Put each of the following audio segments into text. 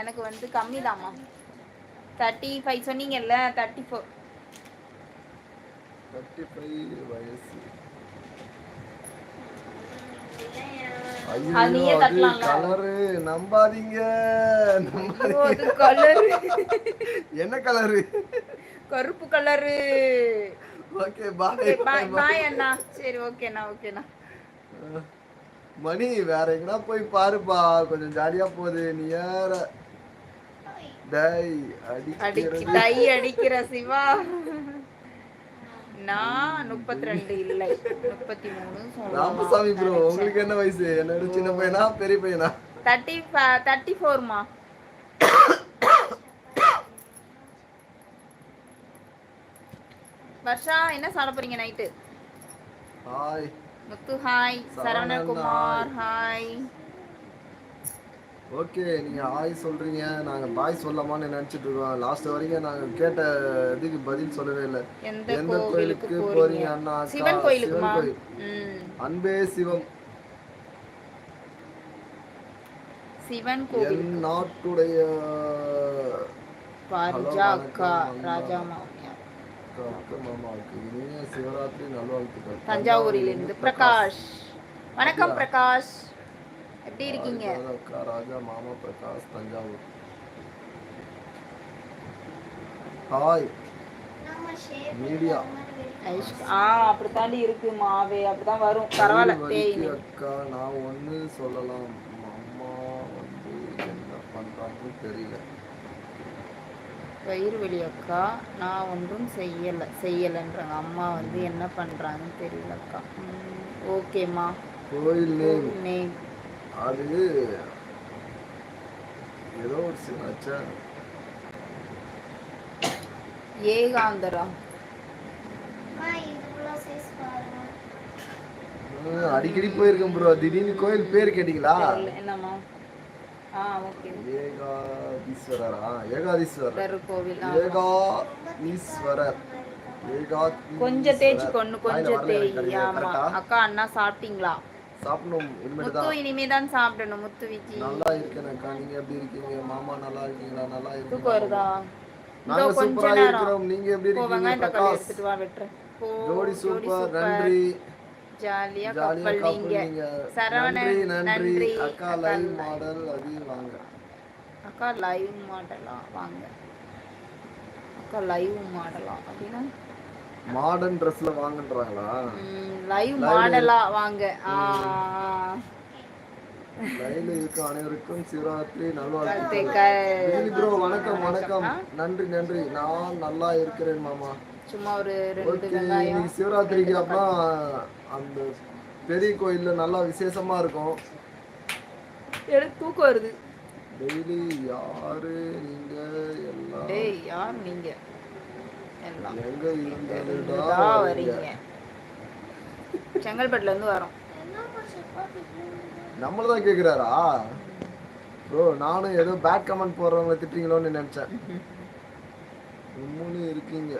எனக்கு வந்து கம்மி தாம்மா தேர்ட்டி ஃபைவ் சொன்னீங்கல்ல தேர்ட்டி ஃபோர் தேர்ட்டி ஃபைவ் வயசு. கலரு நம்பாதீங்க. என்ன கலரு கருப்பு கலரு ஓகே பாய் பாய் பாய் அண்ணா. சரி ஓகேண்ணா ஓகேண்ணா மணி வேற எங்கனா போய் பாருப்பா. கொஞ்சம் ஜாலியா போகுது. நீ யார டேய் அடிக்கி அடிக்கிறது டை அடிக்கிற சிவா. நான் முப்பத்தி ரெண்டு இல்லை. முப்பத்தி மூணு ராமசாமி ப்ரோ உங்களுக்கு என்ன வயசு? என்னோட சின்ன பையனா பெரிய பையனா? தேர்ட்டி தேர்ட்டி ஃபோர்மா வர்ஷா என்ன சாப்பிட போறீங்க night hi Muthu hi Saravanakumar hi okay நீங்க ஹாய் சொல்றீங்க. நாங்க பாய் சொல்லலாமான்னு நினைச்சிட்டு இருக்கோம். லாஸ்ட் வரைக்கும் நாங்க கேட்ட இதுக்கு பதில் சொல்லவே இல்லை. எந்த கோயிலுக்கு போறீங்க? அண்ணா? சிவன் கோயில். அன்பே சிவம். சிவன் கோவில் என் நாட்டுடைய சிவராத்திரி நல்வாழ்த்துக்கள். தஞ்சாவூரிலிருந்து பிரகாஷ். வணக்கம் பிரகாஷ். எப்படி இருக்கீங்க? ராஜா அக்கா ராஜா மாமா பிரகாஷ் தஞ்சாவூர். ஹாய். மீடியா. ஐஷ் ஆ அப்படித்தாண்டி இருக்கு மாவே அப்படிதான் வரும். பரவாயில்ல. அக்கா நான் சொல்லலாம். அம்மா வந்து என்ன பண்றாங்கன்னு தெரியல. வயிறு வலி அக்கா. நான் ஒன்றும் செய்யலை செய்யலைன்றாங்க அம்மா வந்து என்ன பண்ணுறாங்கன்னு தெரியல அக்கா. ஓகேம்மா. கோயில் நேம். நேம். அது ஏதோ ஒரு சின்னாச்சா ஏகாந்தரா அடிக்கடி போயிருக்கேன் ப்ரோ திடீர்னு கோயில் பேர் கேட்டீங்களா? ஓகே. ஏகாதீஸ்வரரா? ஏகாதீஸ்வரர். கோவில். ஏகாதீஸ்வரர் ஏகா கொஞ்சம் தேய்ச்சி கொண்டு கொஞ்சம் தேய். ஆமா. அக்கா அண்ணா சாப்பிட்டீங்களா? சாப்பிடணும். தான் இனிமே தான். சாப்பிடணும். முத்து விஜி. நல்லா இருக்கேன் அக்கா நீங்க எப்படி இருக்கீங்க? மாமா நல்லா இருக்கீங்களா? நல்லா இருக்கீங்க வருதா? நாங்க சூப்பரா இருக்கிறோம். நீங்க எப்படி இருக்கீங்க? பிரகாஷ். எடுத்துட்டு வா வெட்டுறேன். போ ஜோடி சூப்பர். நன்றி. ஜாலியா கப்பல் நீங்க. சரவணன் நன்றி அக்கா லைவ் மாடல் அதையும் வாங்க. அக்கா லைவ் மாடலா? வாங்க. அக்கா லைவ் மாடலா? அப்படின்னா மாடர்ன் ட்ரெஸ்ல வாங்கன்றாங்களா? லைவ் மாடலா வாங்க. லைவ்ல இருக்க அனைவருக்கும் சிவராத்திரி நல்வாழ்த்துக்கள். ப்ரோ வணக்கம் வணக்கம். நன்றி நன்றி. நான் நல்லா இருக்கிறேன் மாமா. சும்மா ஒரு ரெண்டு வெங்காயம் சிவராத்திரிக்கு அப்புறம் அந்த பெரிய கோயில்ல நல்லா விசேஷமா இருக்கும். எனக்கு தூக்கம் வருது. டெய்லி யாரு நீங்க எல்லாம். டேய் யார் நீங்க எல்லாம் எங்க இருந்தா இருந்தாலும் வரீங்க செங்கல்பட்டுல இருந்து வரோம். நம்மள தான் கேக்குறாரா? ப்ரோ நானும் ஏதோ பேட் கமெண்ட் போடுறவங்க திட்டுறீங்களோன்னு நினைச்சேன். உம்முன்னு இருக்கீங்க.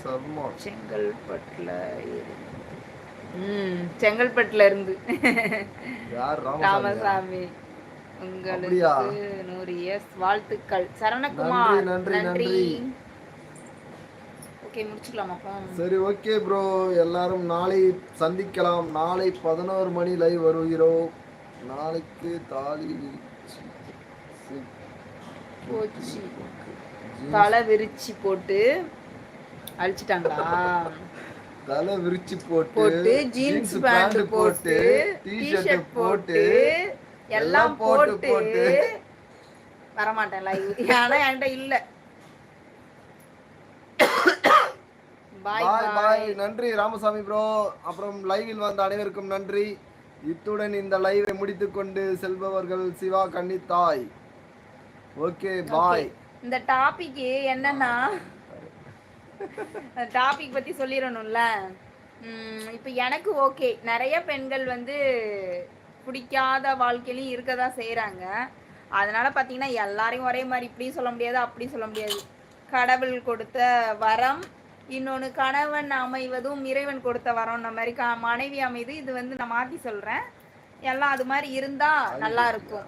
சர்மா. செங்கல்பட்டுல ம் செங்கல்பட்டுல இருந்து. யார் ராமசாமி? உங்களுக்கு நூறு இயர்ஸ் வாழ்த்துக்கள். சரணகுமார் நன்றி. ஓகே முடிச்சுக்கலாம் அப்போ? சரி ஓகே ப்ரோ எல்லாரும் நாளை சந்திக்கலாம். நாளை பதினோரு மணி லைவ் வருகிறோம். நாளைக்கு தாலி போச்சு. தலை விரிச்சு போட்டு அழிச்சிட்டாங்களா? தலை விரிச்சு போட்டு போட்டு ஜீன்ஸ் பேண்ட் போட்டு டிஷர்ட் போட்டு எல்லாம் போட்டு வரமாட்டேன் லைவ் ஆனா என்கிட்ட இல்ல. பாய் பாய் நன்றி ராமசாமி ப்ரோ அப்புறம் லைவில் வந்த அனைவருக்கும் நன்றி. இத்துடன் இந்த லைவை முடித்துக்கொண்டு செல்பவர்கள் சிவா கன்னித்தாய் ஓகே பாய் இந்த டாபிக் என்னன்னா டாபிக் பத்தி சொல்லிடணும்ல. இப்ப எனக்கு ஓகே நிறைய பெண்கள் வந்து பிடிக்காத வாழ்க்கையிலையும் இருக்க தான் செய்கிறாங்க அதனால பார்த்தீங்கன்னா எல்லாரையும் ஒரே மாதிரி இப்படியும் சொல்ல முடியாது அப்படியும் சொல்ல முடியாது. கடவுள் கொடுத்த வரம் இன்னொன்று கணவன் அமைவதும் இறைவன் கொடுத்த வரம்ன மாதிரி க மனைவி அமைது இது வந்து நான் மாற்றி சொல்கிறேன் எல்லாம் அது மாதிரி இருந்தால் நல்லா இருக்கும்.